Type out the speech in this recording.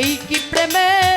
এই কি প্রেমের